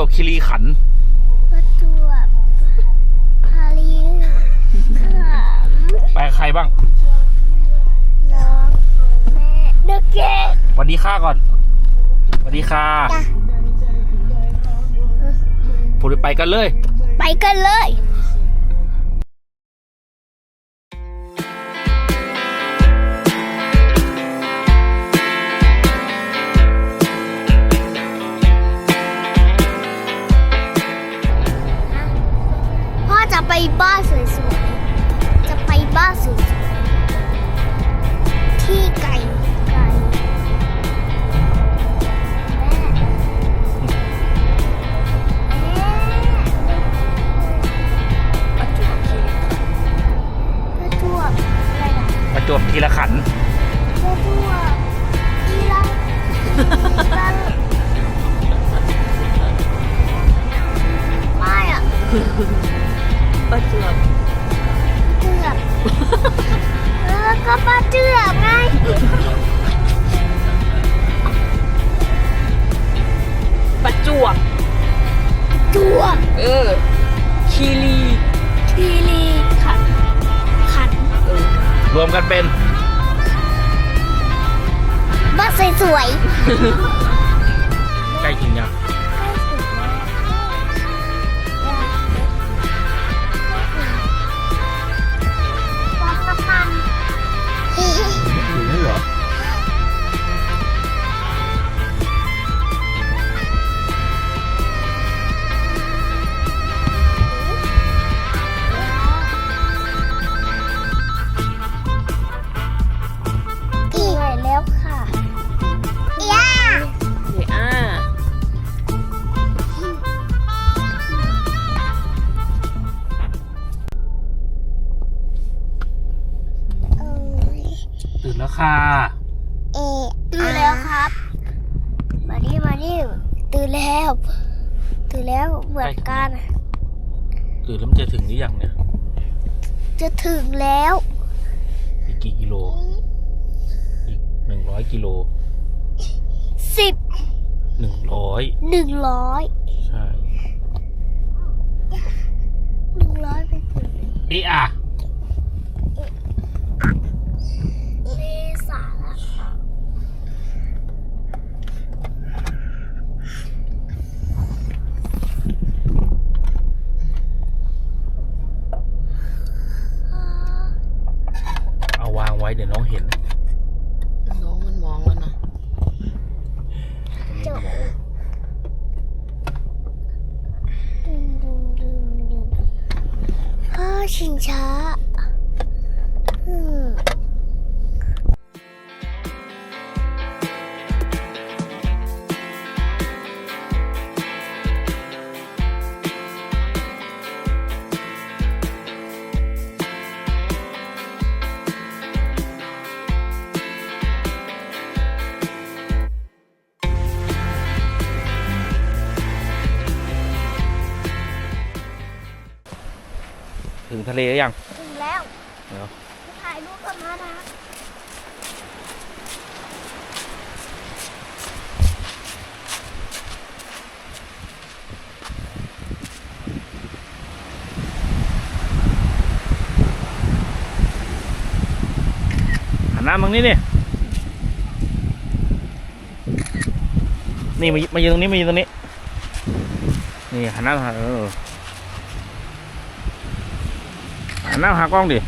วบคีรีขันธ์ประจวบพลีขันธ์ไปกับใครบ้างน้องแม่เด็กเก๊กสวัสดีค่าก่อนสวัสดีค่ะจ้ะพูดไปกันเลย ไปกันเลย ประจวบเจือบแล้วก็ป้าเจือบไงประจวบจัวบเออคีรีทีรีขันขันเออรวมกันเป็นบ้านสวยๆ ใกล้ถึงยัง นี่มานี่ตื่นแล้วตื่นแล้วเหมือนกันตื่นแล้วมันจะถึงหรือยังเนี่ย จะถึงแล้วอีกกี่กิโล อีกหนึ่งร้อยกิโลสิบหนึ่งร้อยหนึ่งร้อยใช่หนึ่งร้อยไปถึงเอะ เลหรือยังถึงแล้วเดี๋ยวจะถ่ายรูปกับมานะหันหน้ามึงนี่นี่นี่มามายืนตรงนี้มายืนตรงนี้นี่หันหน้าหาเออหั นหน้าหากล้องดิ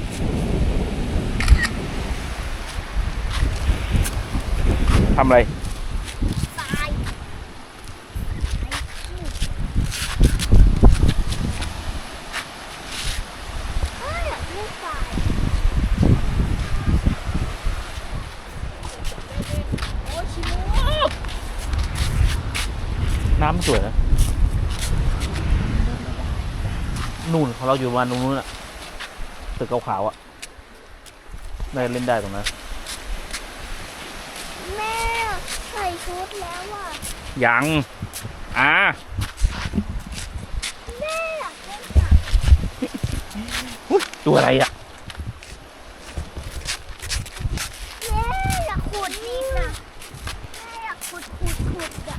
ทำอะไรน้ำสวยนะนู่นของเราอยู่ประมาณตรงนู้นอะ ตึกขาวๆอะได้เล่นได้ตรงนั้นแม่ใส่ชุดแล้วอะยังอะแม่อยากเล่นอุ๊ตัวอะไรอะแม่อยากขุดนี่นะแม่อยากขุดขุดขุดอะ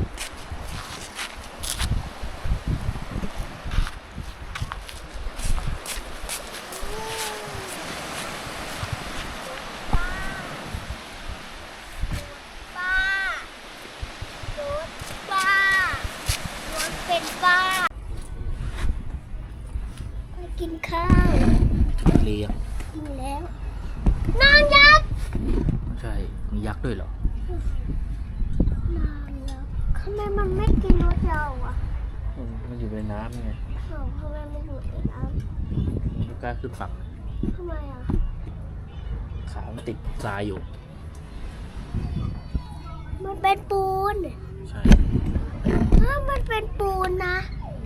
อยู่ในน้ำไงอ้าวทำไมมันอยู่ในน้มันไม่กล้าขึ้นฝั่งำทำไมอะขามันติดทรายอยู่ มันเป็นปูนใช่ถ้ามันเป็นปูนนะ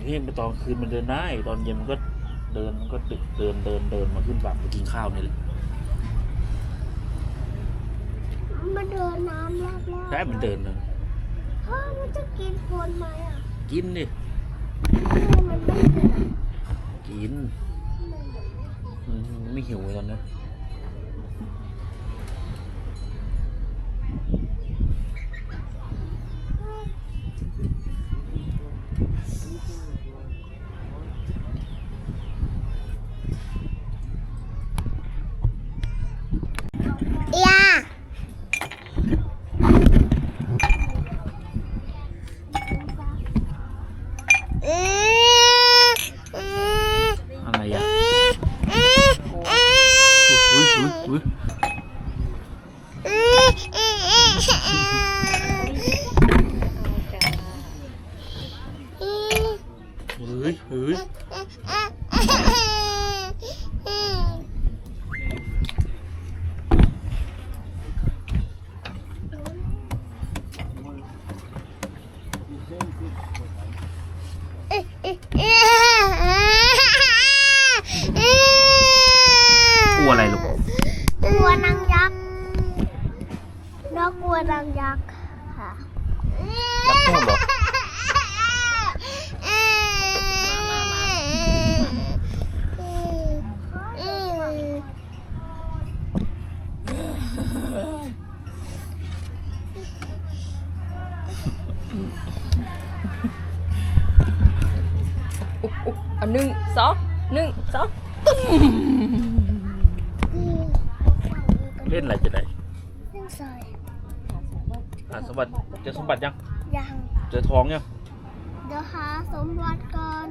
นี่มันตอนคืนมันเดินได้ตอนเย็นมันก็เดินมันก็ดึกเดินเดินเดินมาขึ้นฝั่งมากินข้าวนี่แหละมันเดินน้ำรอบๆใช่มันเดินเลยถ้ามันจะกินคนไหมอะกินดิทำไมมันไม่ กิน ไม่หิวเลยตอนนี้ ลัวนางยักษ์ค่ะยัาสมบัติเจอสมบัติยัง ยัง เจอทองยัง เดี๋ยวหาสมบัติก่อน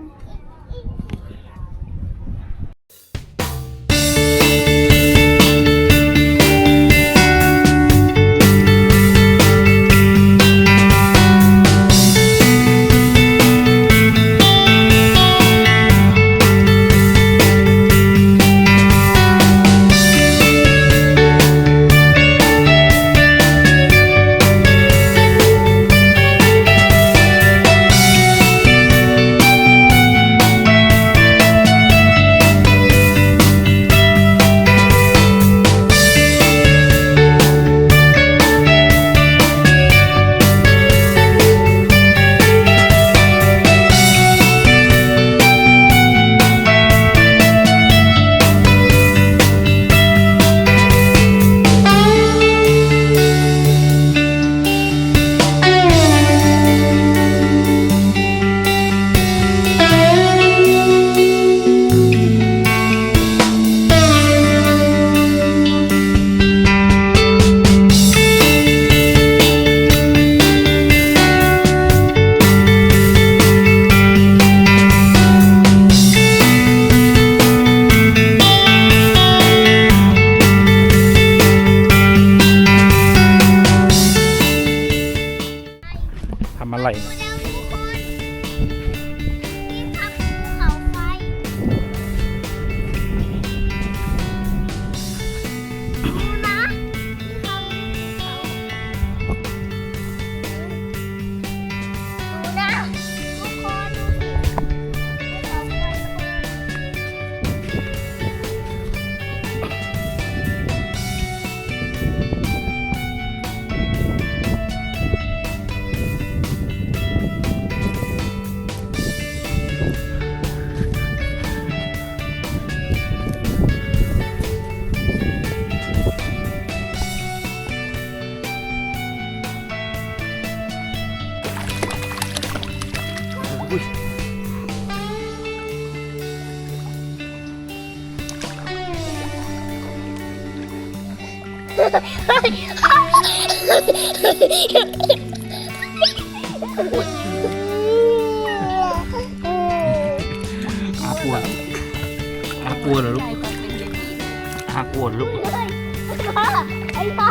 อุ้ยอาปวดอาปวดเหรอลูกอาปวดลูก ไอ้ป้าไอ้ป้า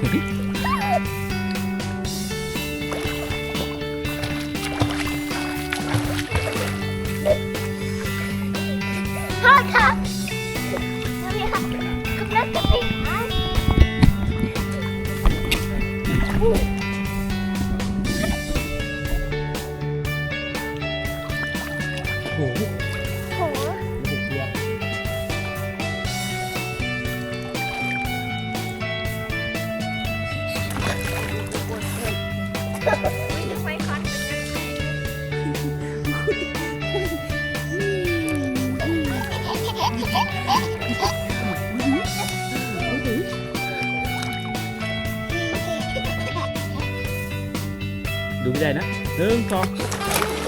Uhum. ดูไม่ได้นะหนึ่งสองห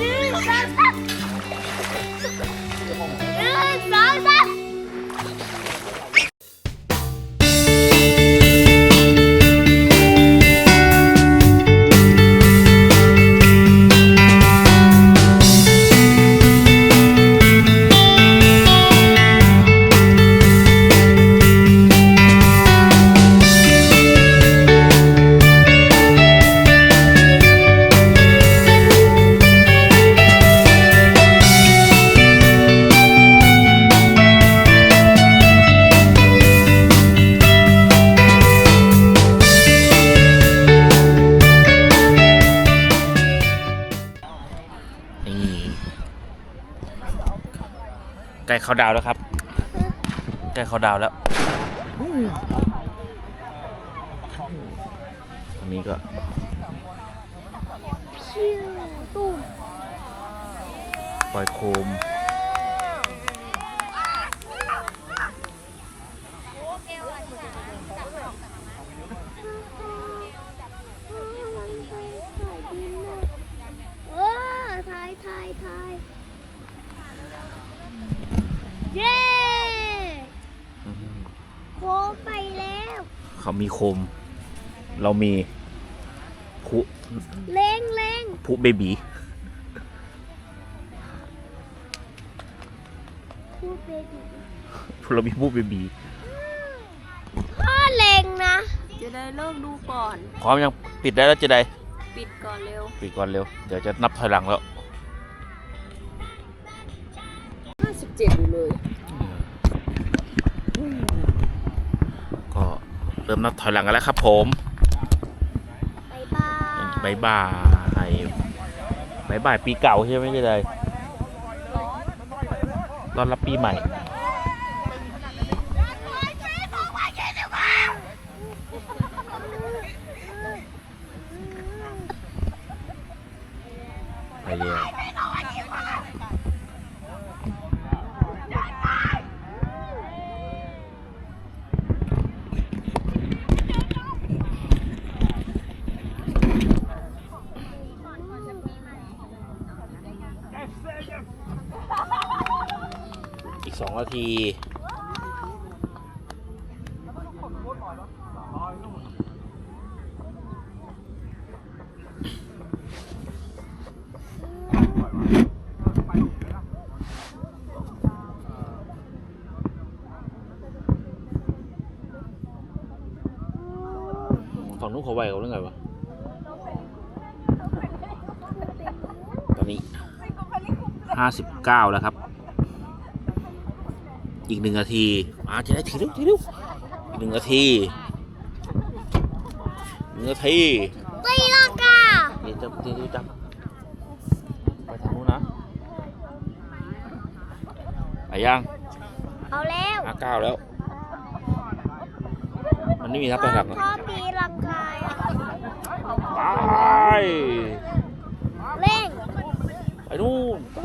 นึ่งสองสามหนึ่ง นี่ใกล้เขาดาวแล้วครับใกล้เขาดาวแล้วอันนี้ก็ชิวตุ้มปล่อยโคม ว้าถ่ายถ่ายถ่ายเย้โค้งไปแล้ว เขามีโคม เรามีพุเล้งเล้งพุเบบีพูดไปดิเรามีพุเบบีพ่อเล้งนะจะได้เลิกดูก่อน พร้อมยังปิดได้แล้วจะได้ ปิดก่อนเร็ว ปิดก่อนเร็ว เดี๋ยวจะนับถอยหลังแล้ว เริ่มนับถอยหลังกันแล้วครับผมบายบายบายบายบายบายปีเก่าใช่ไหมจะได้ต้อนรับปีใหม่ ไปเรียนอีกสองนา ที ฝั่งนู้นเขาไหวเขาเรื่องไงวะ ตอนนี้ห้าสิบเก้าแล้วครับ อีกหนึ่งนาทีมาจะได้ทีเร็วทีเร็วอีกหนึ่งนาทีหนึ่งนาทีตีลังกาเดี๋ยวจะเดี๋ยวจับไปทางนู้นนะไปยังเอาแล้วห้าเก้าแล้ว มันไม่มีนับไปหลังอะพ่อตีลังกาไปเร่งไปนู่นไป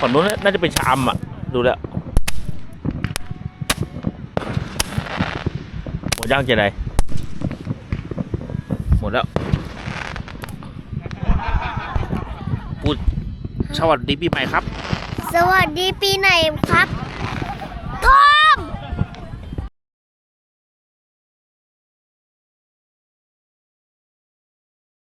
ฝั่งนู้นน่าจะเป็นชามอะ ดูแล้วหมดย่างเจไดหมดแล้ว พูดสวัสดีปีใหม่ครับ สวัสดีปีไหนครับ